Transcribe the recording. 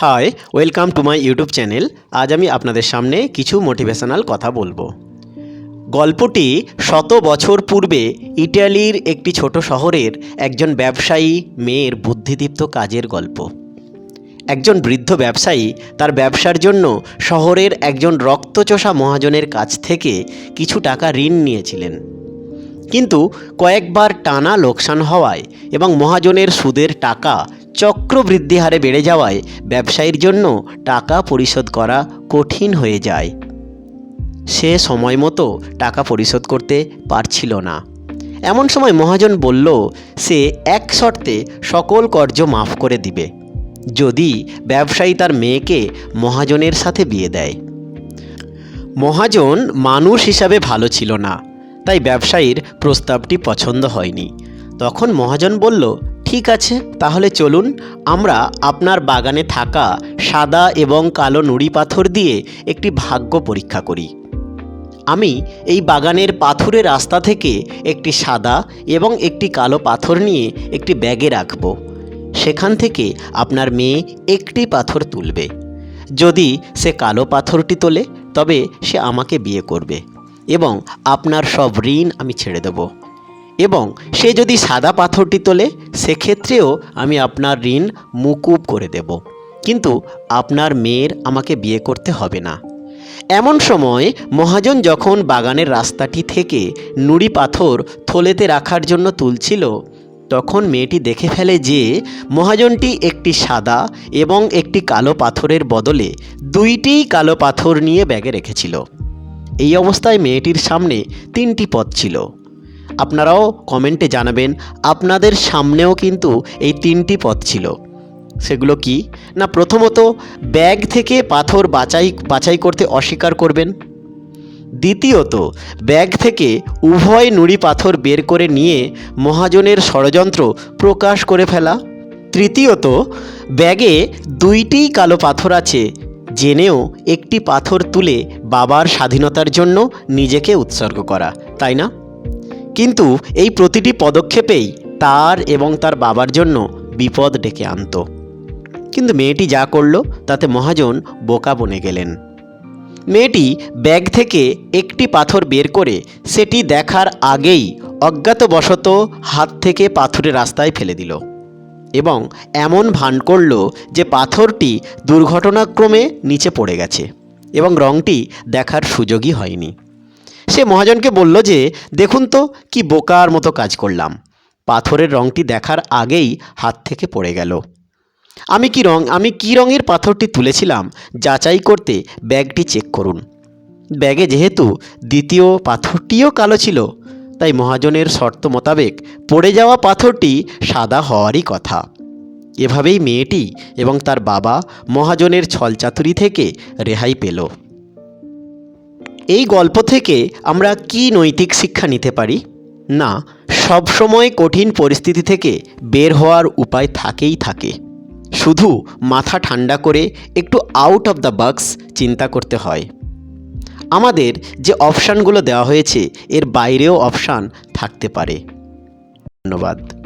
Hi welcome to my YouTube channel আজ আমি আপনাদের সামনে কিছু মোটিভেশনাল কথা বলব। গল্পটি শত বছর পূর্বে ইটালির একটি ছোট শহরের একজন ব্যবসায়ী মেয়ের বুদ্ধিদীপ্ত কাজের গল্প। একজন বৃদ্ধ ব্যবসায়ী তার ব্যবসার জন্য শহরের একজন রক্তচোষা মহাজনের কাছ থেকে কিছু টাকা ঋণ নিয়েছিলেন। কিন্তু কয়েকবার টানা লোকসান হওয়ায় এবং মহাজনের সুদের টাকা চক্রবৃদ্ধি হারে বেড়ে যাওয়ায় ব্যবসায়ীর জন্য টাকা পরিশোধ করা কঠিন হয়ে যায়। সে সময় মতো টাকা পরিশোধ করতে পারছিল না। এমন সময় মহাজন বলল, সে এক শর্তে সকল কর্য মাফ করে দিবে, যদি ব্যবসায়ী তার মেয়েকে মহাজনের সাথে বিয়ে দেয়। মহাজন মানুষ হিসাবে ভালো ছিল না, তাই ব্যবসায়ীর প্রস্তাবটি পছন্দ হয়নি। তখন মহাজন বলল ঠিক আছে, তাহলে চলুন আমরা আপনার বাগানে থাকা সাদা এবং কালো নুড়ি পাথর দিয়ে একটি ভাগ্য পরীক্ষা করি। আমি এই বাগানের পাথুরে রাস্তা থেকে একটি সাদা এবং একটি কালো পাথর নিয়ে একটি ব্যাগে রাখব। সেখান থেকে আপনার মেয়ে একটি পাথর তুলবে। যদি সে কালো পাথরটি তোলে, তবে সে আমাকে বিয়ে করবে এবং আপনার সব ঋণ আমি ছেড়ে দেব। এবং সে যদি সাদা পাথরটি তোলে সেক্ষেত্রেও আমি আপনার ঋণ মুকুব করে দেব। কিন্তু আপনার মেয়ের আমাকে বিয়ে করতে হবে না। এমন সময় মহাজন যখন বাগানের রাস্তাটি থেকে নুড়ি পাথর থলেতে রাখার জন্য তুলছিল, তখন মেয়েটি দেখে ফেলে যে মহাজনটি একটি সাদা এবং একটি কালো পাথরের বদলে দুইটিই কালো পাথর নিয়ে ব্যাগে রেখেছিল। এই অবস্থায় মেয়েটির সামনে তিনটি পথ ছিল। আপনারাও কমেন্টে জানাবেন, আপনাদের সামনেও কিন্তু এই তিনটি পথ ছিল। সেগুলো কি? না, প্রথমত, ব্যাগ থেকে পাথর বাছাই বাছাই করতে অস্বীকার করবেন। দ্বিতীয়ত, ব্যাগ থেকে উভয় নুড়ি পাথর বের করে নিয়ে মহাজনের ষড়যন্ত্র প্রকাশ করে ফেলা। তৃতীয়ত, ব্যাগে দুইটিই কালো পাথর আছে, জেনেও একটি পাথর তুলে বাবার স্বাধীনতার জন্য নিজেকে উৎসর্গ করা, তাই না? কিন্তু এই প্রতিটি পদক্ষেপেই তার এবং তার বাবার জন্য বিপদ ডেকে আনতো। কিন্তু মেয়েটি যা করল, তাতে মহাজন বোকা বনে গেলেন। মেয়েটি ব্যাগ থেকে একটি পাথর বের করে সেটি দেখার আগেই অজ্ঞাতবশত হাত থেকে পাথরের রাস্তায় ফেলে দিল এবং এমন ভান করল যে পাথরটি দুর্ঘটনাক্রমে নিচে পড়ে গেছে এবং রঙটি দেখার সুযোগই হয়নি। সে মহাজনকে বলল যে, দেখুন তো, কি বোকার মতো কাজ করলাম। পাথরের রঙটি দেখার আগেই হাত থেকে পড়ে গেল। আমি কি রং, আমি কি রঙের পাথরটি তুলেছিলাম, যাচাই করতে ব্যাগটি চেক করুন। ব্যাগে যেহেতু দ্বিতীয় পাথরটিও কালো ছিল, তাই মহাজনের শর্ত মোতাবেক পড়ে যাওয়া পাথরটি সাদা হওয়ারই কথা। এভাবেই মেয়েটি এবং তার বাবা মহাজনের ছলচাতুরি থেকে রেহাই পেল। এই গল্প থেকে আমরা কি নৈতিক শিক্ষা নিতে পারি? না সবসময় কঠিন পরিস্থিতি থেকে বের হওয়ার উপায় থাকেই থাকে। শুধু মাথা ঠান্ডা করে একটু আউট অফ দ্য বক্স চিন্তা করতে হয়। আমাদের যে অপশানগুলো দেওয়া হয়েছে, এর বাইরেও অপশান থাকতে পারে। ধন্যবাদ।